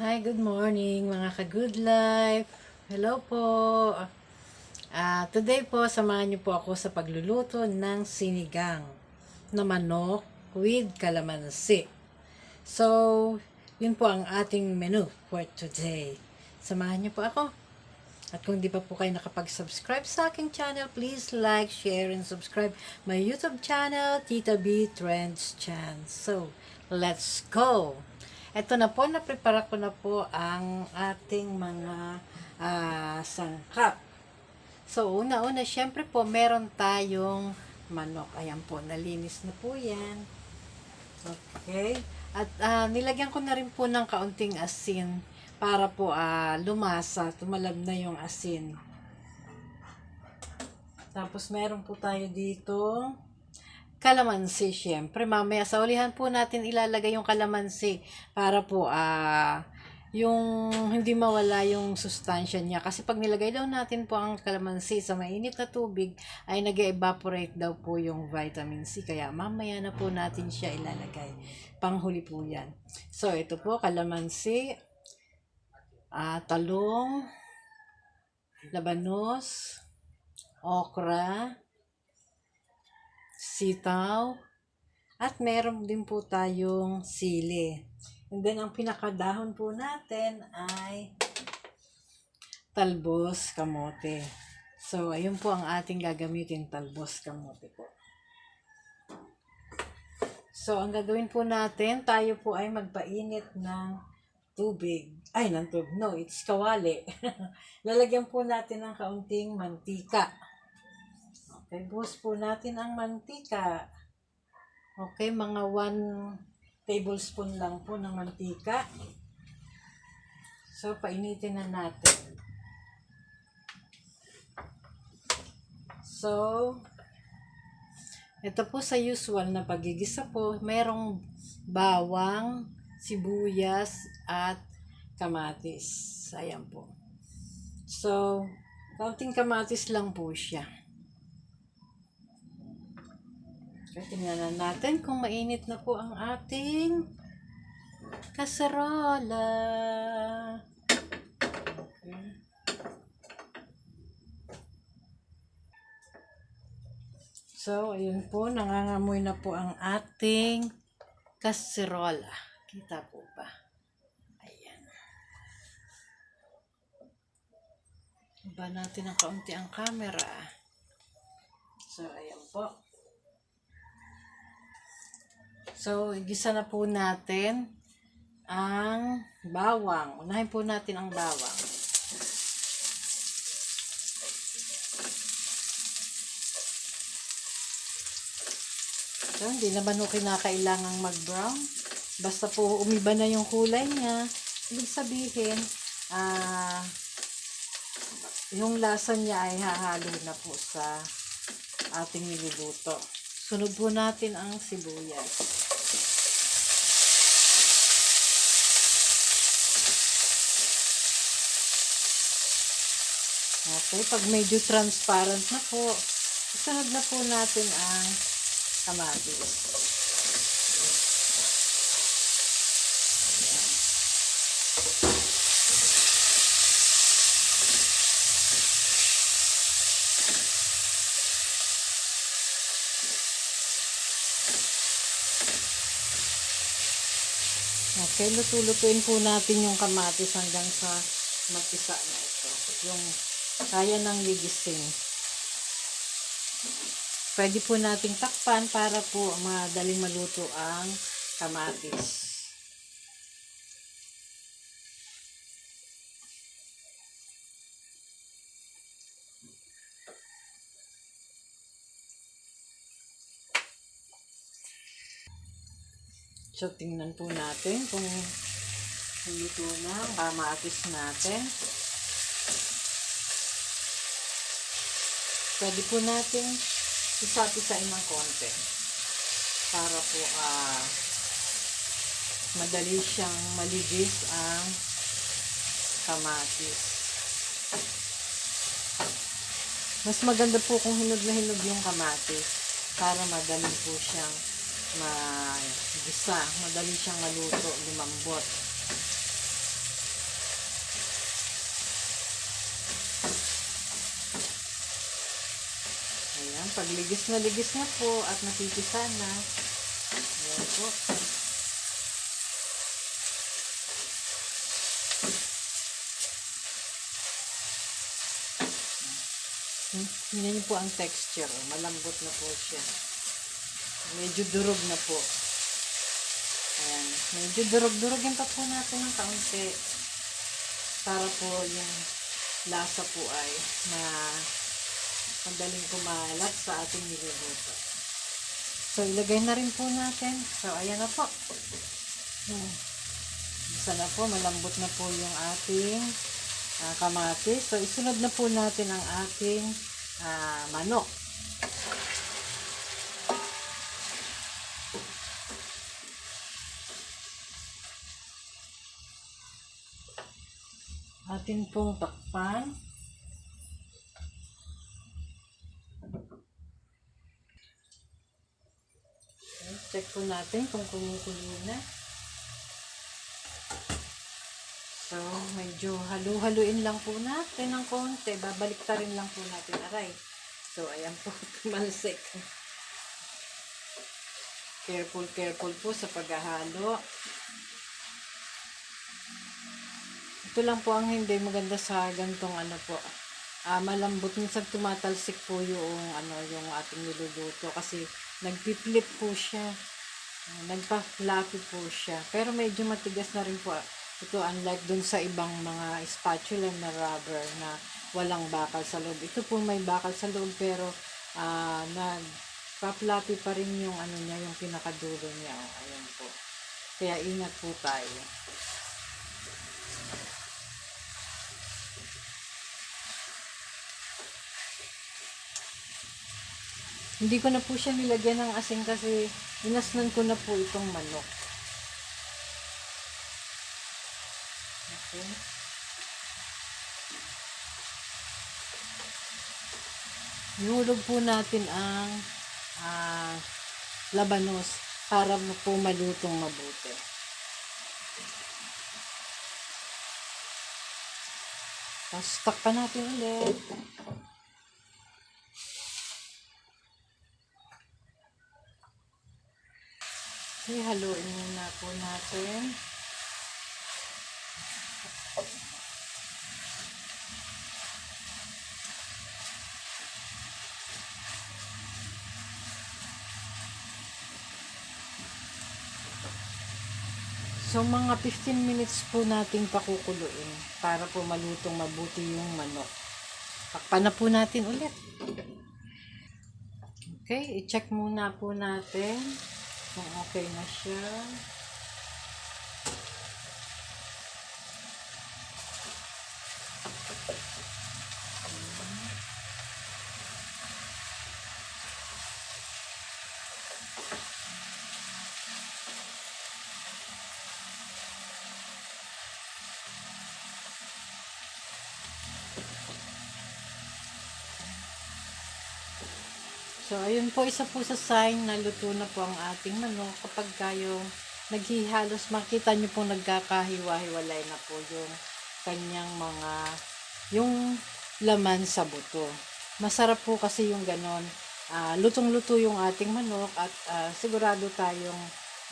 Hi, good morning mga ka-good life. Hello po. Ah, today po, samahan niyo po ako sa pagluluto ng sinigang na manok with calamansi. So, yun po ang ating menu for today. Samahan niyo po ako. At kung di pa po kayo nakapag-subscribe sa aking channel, please like, share, and subscribe my YouTube channel, Tita B Trends Chan. So, let's go! Ito na po, naprepara ko na po ang ating mga ah, sangkap. So, una-una, syempre po, meron tayong manok. Ayan po, nalinis na po yan. Okay. At ah, nilagyan ko na rin po ng kaunting asin para po ah, lumasa, tumalab na yung asin. Tapos meron po tayo dito kalamansi syempre. Mamaya sa ulihan po natin ilalagay yung kalamansi para po ah yung hindi mawala yung sustansya niya. Kasi pag nilagay daw natin po ang kalamansi sa mainit na tubig, ay nag evaporate daw po yung vitamin C. Kaya mamaya na po natin siya ilalagay. Panghuli po yan. So, ito po, kalamansi, ah talong, labanos, okra, sitaw, at meron din po tayong sili. And then, ang pinakadahon po natin ay talbos kamote. So, ayun po ang ating gagamitin, talbos kamote po. So, ang gagawin po natin, tayo po ay magpainit ng tubig. Ay, ng tubig. No, it's kawali. Lalagyan po natin ng kaunting mantika. Okay, buhos po natin ang mantika. Okay, mga 1 tablespoon lang po ng mantika. So, painitin na natin. So, ito po sa usual na pagigisa po, merong bawang, sibuyas, at kamatis. Ayan po. So, kaunting kamatis lang po siya. Okay, tingnan na natin kung mainit na po ang ating kaserola. Okay. So, ayun po, nangangamoy na po ang ating kaserola. Kita po ba? Ayan. Iba natin ng kaunti ang camera. So, ayan po. So, igisa na po natin ang bawang. Unahin po natin ang bawang. So, hindi naman ho kinakailangang mag-brown. Basta po umiba na yung kulay niya. Ibig sabihin, ah, yung lasa niya ay hahalo na po sa ating niluluto. Sunod po natin ang sibuyas. Okay, pag medyo transparent na po, isunod na po natin ang kamatis. Okay, luto-lutuin po natin yung kamatis hanggang sa magpisa na ito. Yung kaya ng ligising. Pwede po nating takpan para po madaling maluto ang kamatis. So, tingnan po natin kung luto na ang kamatis natin. Pwede po natin isa-isain ng konti para po ah madali siyang maligis ang kamatis. Mas maganda po kung hinog na hinog yung kamatis para madali po siyang magisa, madali siyang maluto, lumambot. Pagligis na ligis na po at napipisa na. Ayan po. Hmm, Tingnan niyo po ang texture. Malambot na po siya. Medyo durog na po. Ayan. Medyo durog-durogin pa po natin ng kaunti. Para po yung lasa po ay na madaling kumalat sa ating niluluto. So, ilagay na rin po natin. So, ayan na po. Hmm. Isa na po, malambot na po yung ating ah, kamatis. So, isunod na po natin ang ating ah, manok. Atin pong takpan. Check po natin kung kumukulo na. So, medyo halu-haluin lang po natin ng konti. Babalik ta rin lang po natin aray. So, ayan po, tumalsik. Careful, careful po sa paghahalo. Ito lang po ang hindi maganda sa gantong ano po. Ah, malambot minsan tumatalsik po yung ano yung ating niluluto kasi nagpi-flip po siya. Ah, Nagpa-fluffy po siya. Pero medyo matigas na rin po. Ito unlike dun sa ibang mga spatula na rubber na walang bakal sa loob. Ito po may bakal sa loob pero ah nag pa-fluffy pa rin yung ano niya, yung pinakadulo niya. Oh, ayan po. Kaya ingat po tayo. Hindi ko na po siya nilagyan ng asin kasi inasnan ko na po itong manok. Okay. Ihulog po natin ang ah, labanos para po malutong mabuti. Tapos takpan natin ulit. Okay, haluin muna po natin. So, mga 15 minutes po nating pakukuluin para po malutong mabuti yung manok. Takpan na po natin ulit. Okay, i-check muna po natin kung okay na siya. So, ayun po, isa po sa sign na luto na po ang ating manok. Kapag kayo naghihalos, makita nyo po nagkakahiwa-hiwalay na po yung kanyang mga, yung laman sa buto. Masarap po kasi yung ganon. Ah, lutong-luto yung ating manok at ah, sigurado tayong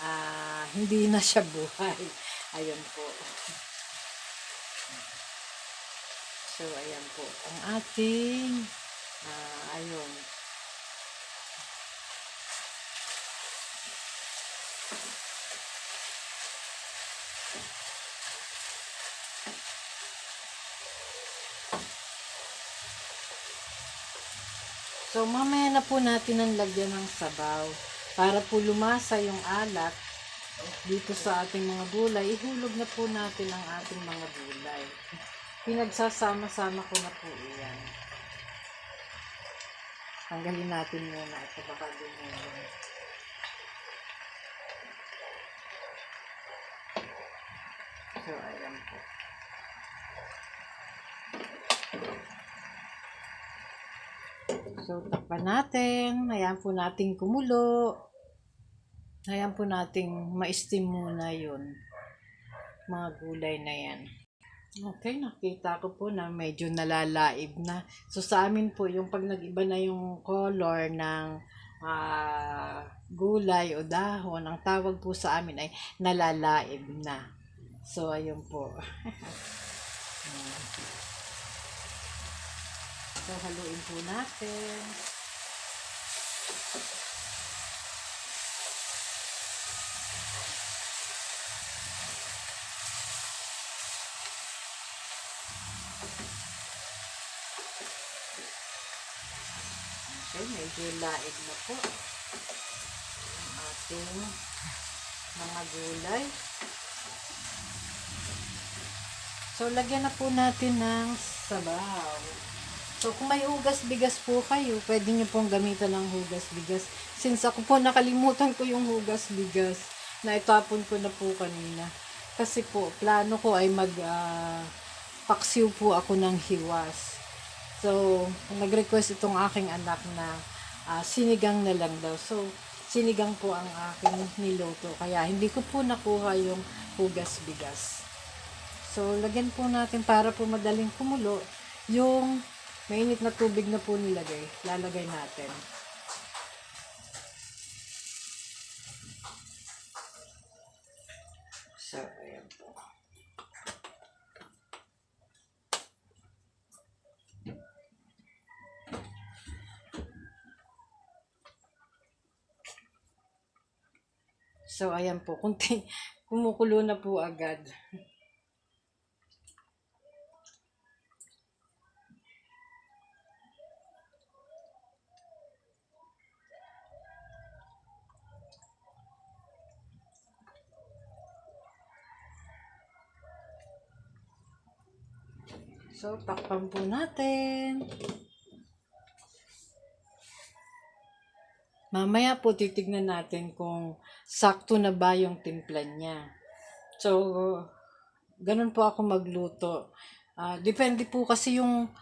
ah, hindi na siya buhay. Ayun po. So, ayan po. Ang ating, ah, ayun, So, mamaya na po natin ang lagyan ng sabaw. Para po lumasa yung alat dito sa ating mga gulay, ihulog na po natin ang ating mga gulay. Pinagsasama-sama ko na po iyan. Tanggalin natin muna ito baka dumulong. So, ayan po. So, takpan natin. Ayan po nating kumulo. Ayan po nating ma-steam muna yun. Mga gulay na yan. Okay, nakita ko po na medyo nalalaib na. So sa amin po, yung pag nag-iba na yung color ng ah, gulay o dahon, ang tawag po sa amin ay nalalaib na. So ayun po. so haluin po natin. Okay, medyo laig na po ang ating mga gulay. So, lagyan na po natin ng sabaw. So, kung may hugas-bigas po kayo, pwede nyo pong gamitan ng hugas-bigas. Since ako po nakalimutan ko yung hugas-bigas, na itapon ko na po kanina. Kasi po, plano ko ay mag ah, paksiw po ako ng hiwas. So, nag-request itong aking anak na ah, sinigang na lang daw. So, sinigang po ang aking niluto. Kaya hindi ko po nakuha yung hugas-bigas. So, lagyan po natin para po madaling kumulo yung mainit na tubig na po nilagay. Lalagay natin. So, ayan po. So, ayan po. Kunti, kumukulo na po agad. So, takpan po natin. Mamaya po titignan natin kung sakto na ba yung timpla niya. So, ganun po ako magluto. Ah, depende po kasi yung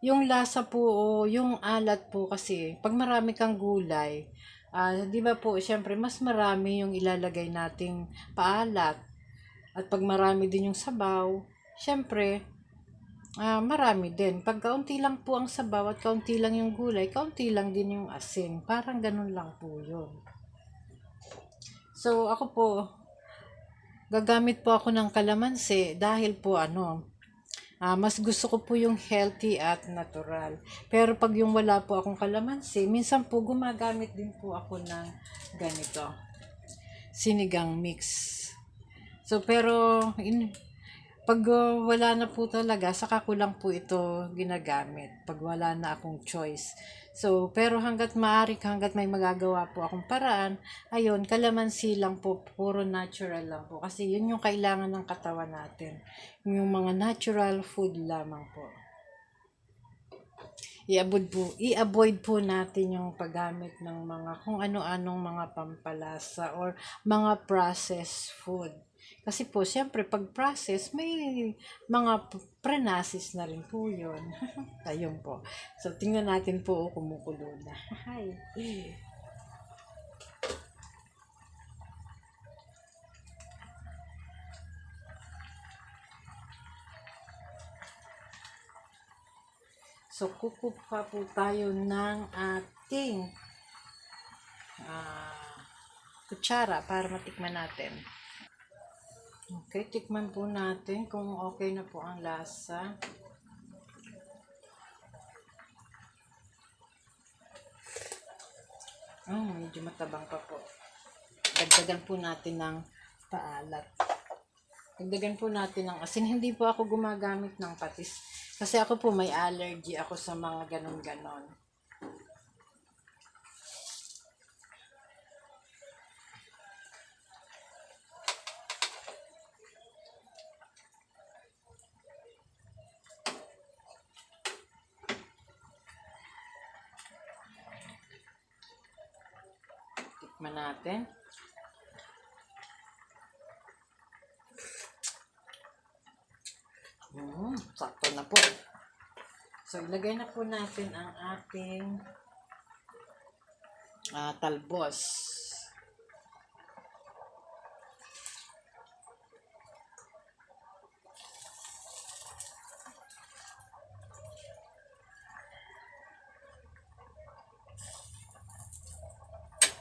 yung lasa po o yung alat po kasi pag marami kang gulay, ah, 'di ba po, syempre mas marami yung ilalagay nating paalat. At pag marami din yung sabaw, syempre Ah, marami din. Pag kaunti lang po ang sabaw at kaunti lang yung gulay, kaunti lang din yung asin. Parang ganun lang po yun. So, ako po, gagamit po ako ng kalamansi dahil po ano, ah, mas gusto ko po yung healthy at natural. Pero pag yung wala po akong kalamansi, minsan po gumagamit din po ako ng ganito. Sinigang mix. So, pero, in, pag uh, wala na po talaga, saka ko lang po ito ginagamit. Pag wala na akong choice. So, pero hanggat maaari, hanggat may magagawa po akong paraan, ayun, kalamansi lang po, puro natural lang po. Kasi yun yung kailangan ng katawan natin. Yung mga natural food lamang po. I-avoid po, i-avoid po natin yung paggamit ng mga kung ano-anong mga pampalasa or mga processed food. Kasi po, siyempre, pag process, may mga p- pranasis na rin po yun. Ayun po. So, tingnan natin po kumukulo na. Hi. So, kukuha po tayo ng ating ah, kutsara para matikman natin. Okay, tikman po natin kung okay na po ang lasa. Oh, medyo matabang pa po. Dagdagan po natin ng paalat. Dagdagan po natin ng asin. Hindi po ako gumagamit ng patis. Kasi ako po may allergy ako sa mga ganon-ganon. Tikman natin. Mm, sakto na po. So, ilagay na po natin ang ating ah, talbos.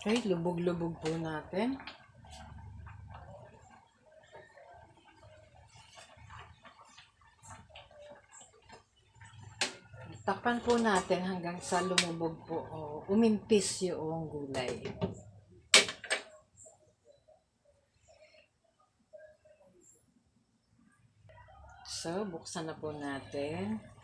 Okay, lubog-lubog po natin. Takpan po natin hanggang sa lumubog po o umimpis yung gulay. So, buksan na po natin.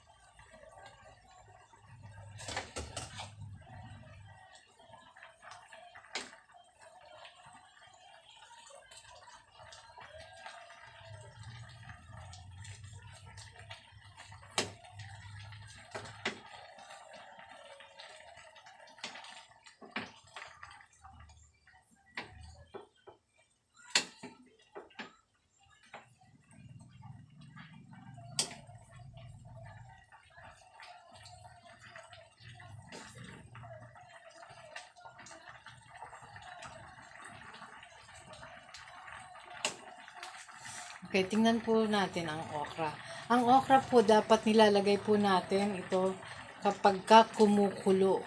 Okay, tingnan po natin ang okra. Ang okra po dapat nilalagay po natin ito kapag ka kumukulo.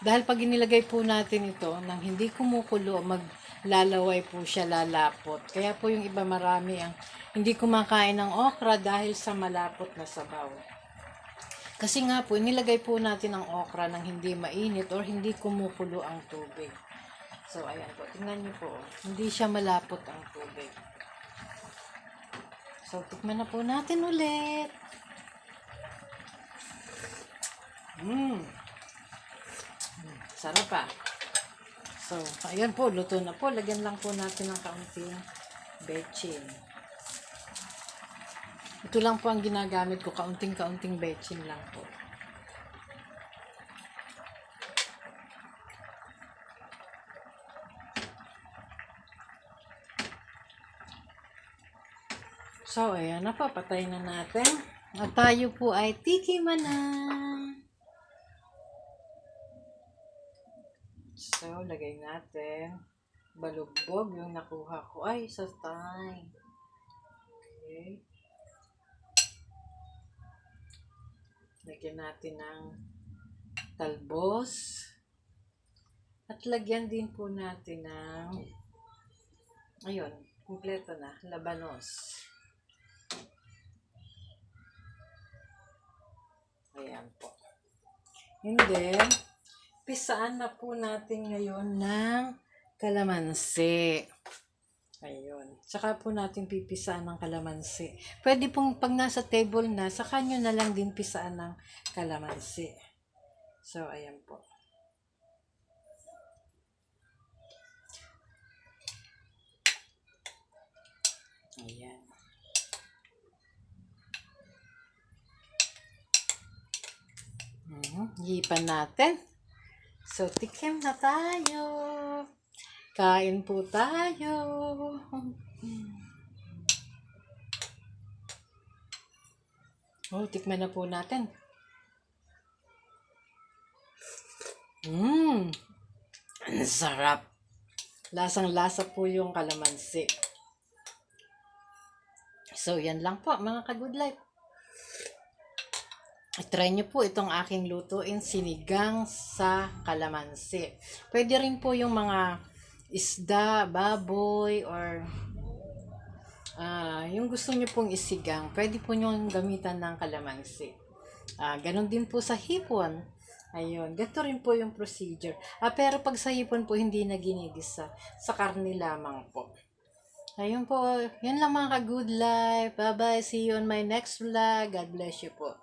Dahil pag inilagay po natin ito nang hindi kumukulo, maglalaway po siya lalapot. Kaya po yung iba marami ang hindi kumakain ng okra dahil sa malapot na sabaw. Kasi nga po, nilagay po natin ang okra nang hindi mainit or hindi kumukulo ang tubig. So, ayan po. Tingnan niyo po. Hindi siya malapot ang tubig. So, tikman na po natin ulit. Mmm. Sarap pa. So, ayan po, luto na po. Lagyan lang po natin ng kaunting bechin. Ito lang po ang ginagamit ko, kaunting-kaunting bechin lang po. So, ayan na po, patay na natin. At tayo po ay tikiman na. So, lagay natin. Balugbog yung nakuha ko. Ay, sa time. Okay. Lagyan natin ng talbos. At lagyan din po natin ng ayun, kumpleto na, labanos. Ayan po. And then, pisaan na po natin ngayon ng kalamansi. Ayun. Saka po natin pipisaan ng kalamansi. Pwede pong pag nasa table na, saka nyo na lang din pisaan ng kalamansi. So, ayan po. Ayan. Mhm, Hipan natin. So, tikim na tayo. Kain po tayo. Oh, tikman na po natin. Mmm. Ang sarap. Lasang-lasa po yung kalamansi. So, yan lang po, mga ka-good life. I-try nyo po itong aking lutuin, sinigang sa kalamansi. Pwede rin po yung mga isda, baboy, or ah yung gusto nyo pong isigang, pwede po nyo gamitan ng kalamansi. Ah, ganon din po sa hipon. Ayun, ganito rin po yung procedure. Ah, pero pag sa hipon po, hindi na ginigisa. Sa karni lamang po. Ayun po, yun lang mga ka-good life. Bye-bye, see you on my next vlog. God bless you po.